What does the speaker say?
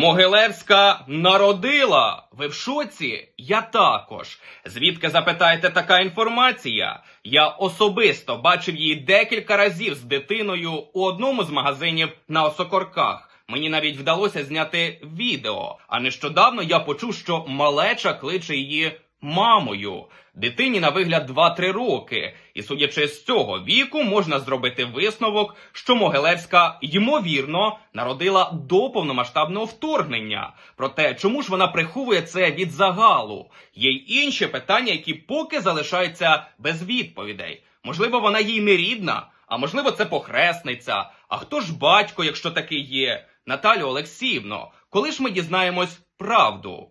Могилевська народила. Ви в шоці? Я також. Звідки запитаєте така інформація? Я особисто бачив її декілька разів з дитиною у одному з магазинів на Осокорках. Мені навіть вдалося зняти відео. А нещодавно я почув, що малеча кличе її мамою. Дитині на вигляд 2-3 роки. І судячи з цього віку, можна зробити висновок, що Могилевська ймовірно народила до повномасштабного вторгнення. Проте, чому ж вона приховує це від загалу? Є й інші питання, які поки залишаються без відповідей. Можливо, вона їй не рідна, а можливо, це похресниця. А хто ж батько, якщо такий є? Наталю Олексіївно, коли ж ми дізнаємось правду?